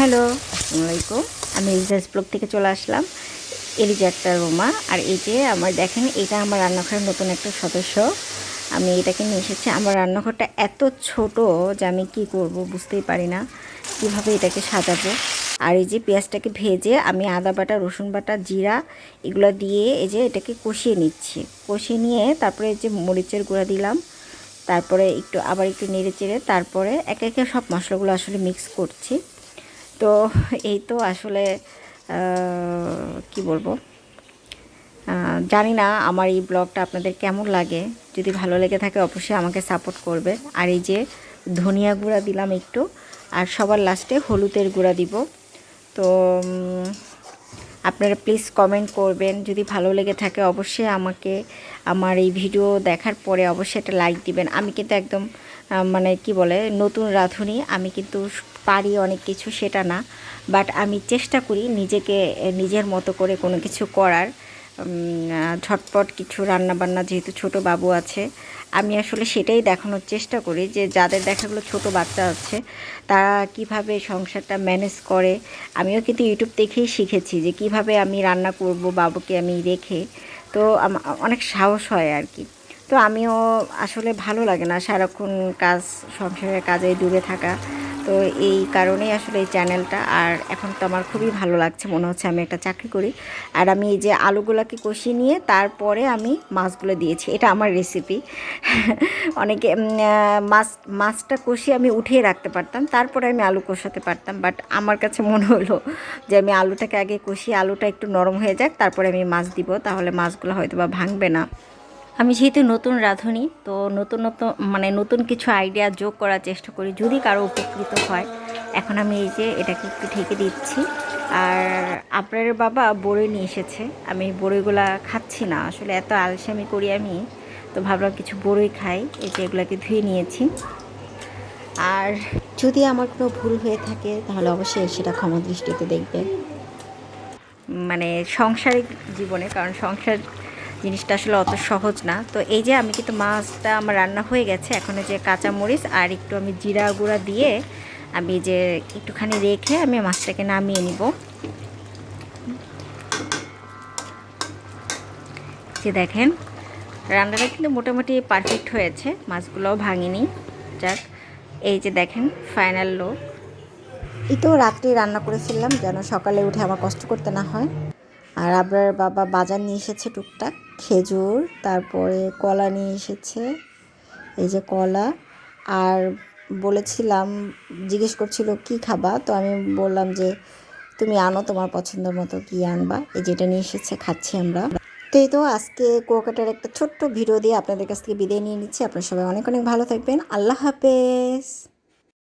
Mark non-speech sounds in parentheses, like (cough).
Hello. আসসালামু আলাইকুম। আমি এলিজাস ব্লগ থেকে চলে আসলাম। এলিজা একটা রোমা। আর এই যে আমার, দেখেন, এটা আমার রান্নাঘরের নতুন একটা সদস্য। আমি এটাকে নিয়ে এসেছি। আমার রান্নাঘরটা এত ছোট যে আমি কি করব বুঝতেই পারি না। কীভাবে এটাকে সাজাবো? আর এই যে পেঁয়াজটাকে ভেজে আমি আদা বাটা, রসুন বাটা, জিরা এগুলো দিয়ে এই যে এটাকে কষিয়ে নিচ্ছি। কষিয়ে নিয়ে তারপরে এই যে মরিচের গুঁড়া দিলাম। তারপরে একটু, আবার একটু নেড়ে চেড়ে তারপরে একে একে সব মশলাগুলো আসলে মিক্স করছি। তো এই তো আসলে কি বলব? জানি না আমার এই ব্লগটা আপনাদের কেমন লাগে। যদি ভালো লেগে থাকে অবশ্যই আমাকে সাপোর্ট করবে। আর এই যে ধনিয়া গুঁড়া দিলাম একটু, আর সবার লাস্টে হলুদের গুঁড়া দিব। তো আপনারা প্লিজ কমেন্ট করবেন। যদি ভালো লেগে থাকে অবশ্যই আমাকে, আমার এই ভিডিও দেখার পরে অবশ্যই একটা লাইক দিবেন। আমি কিন্তু একদম মানে কি বলে, নতুন রাঁধুনি, আমি কিন্তু পারি অনেক কিছু, সেটা না। বাট আমি চেষ্টা করি নিজেকে, নিজের মতো করে কোনো কিছু করার। ঝটপট কিছু রান্না বান্না যেহেতু ছোট বাবু আছে, আমি আসলে সেটাই দেখানোর চেষ্টা করি যে যাদের দেখাগুলো ছোট বাচ্চা আছে, তারা কীভাবে সংসারটা ম্যানেজ করে। আমিও কিন্তু ইউটিউব দেখেই শিখেছি যে কীভাবে আমি রান্না করব, বাবুকে আমি রেখে। তো অনেক সাহস হয় আর কি। তো আমিও আসলে ভালো লাগে না সারাক্ষণ কাজ, সংসারের কাজে ডুবে থাকা। তো এই কারণেই আসলে এই চ্যানেলটা, আর এখন তো আমার খুবই ভালো লাগছে, মনে হচ্ছে আমি একটা চাকরি করি। আর আমি এই যে আলুগুলোকে কষিয়ে নিয়ে তারপরে আমি মাছগুলো দিয়েছি, এটা আমার রেসিপি (laughs) অনেকে মাছ, মাছটা কষিয়ে আমি উঠিয়ে রাখতে পারতাম, তারপরে আমি আলু কষাতে পারতাম বাট আমার কাছে মনে হলো যে আমি আলুটাকে আগে কষিয়ে আলুটা একটু নরম হয়ে যাক, তারপরে আমি মাছ দিব, তাহলে মাছগুলো হয়তো বা ভাঙবে না। আমি যেহেতু নতুন রাঁধুনি, তো নতুন নতুন মানে নতুন কিছু আইডিয়া যোগ করার চেষ্টা করি যদি কারও উপকৃত হয়। এখন আমি এই যে এটাকে একটু ঢেকে দিচ্ছি। আর আপনার বাবা বড়ই নিয়ে এসেছে। আমি বড়ইগুলা খাচ্ছি না। আসলে এত আলসামি করি আমি, তো ভাবলাম কিছু বড়ই খাই। এই যে এগুলাকে ধুয়ে নিয়েছি। আর যদি আমার কোনো ভুল হয়ে থাকে, তাহলে অবশ্যই সেটা ক্ষমা দৃষ্টিতে দেখবেন। মানে সংসারিক জীবনে, কারণ সংসার জিনিসটা আসলে অত সহজ না। তো এই যে আমি কিন্তু মাছটা আমার রান্না হয়ে গেছে, এখন যে কাঁচামরিচ আর একটু আমি জিরা গুঁড়া দিয়ে আমি যে একটুখানি রেখে আমি মাছটাকে নামিয়ে নিব। যে দেখেন, রান্নাটা কিন্তু মোটামুটি পারফেক্ট হয়েছে, মাছগুলোও ভাঙিনি। যাক, এই যে দেখেন ফাইনাল লোক এই তো রাত্রে রান্না করেছিলাম, যেন সকালে উঠে আমার কষ্ট করতে না হয়। আর আপনার বাবা বাজার নিয়ে এসেছে টুকটাক। খেজুর, তারপরে কলা নিয়ে এসেছে। এই যে কলা। আর বলেছিলাম, জিজ্ঞেস করছিল, কি খাবা? তো আমি বললাম যে, তুমি আনো তোমার পছন্দের মতো কি আনবা? এই যেটা নিয়ে এসেছে, খাচ্ছি আমরা। তো এই তো আজকে কুয়াকাটার একটা ছোট্ট ভিডিও দিয়ে আপনাদের কাছ থেকে বিদায় নিয়ে নিচ্ছি। আপনারা সবাই অনেক অনেক ভালো থাকবেন। আল্লাহ হাফেজ।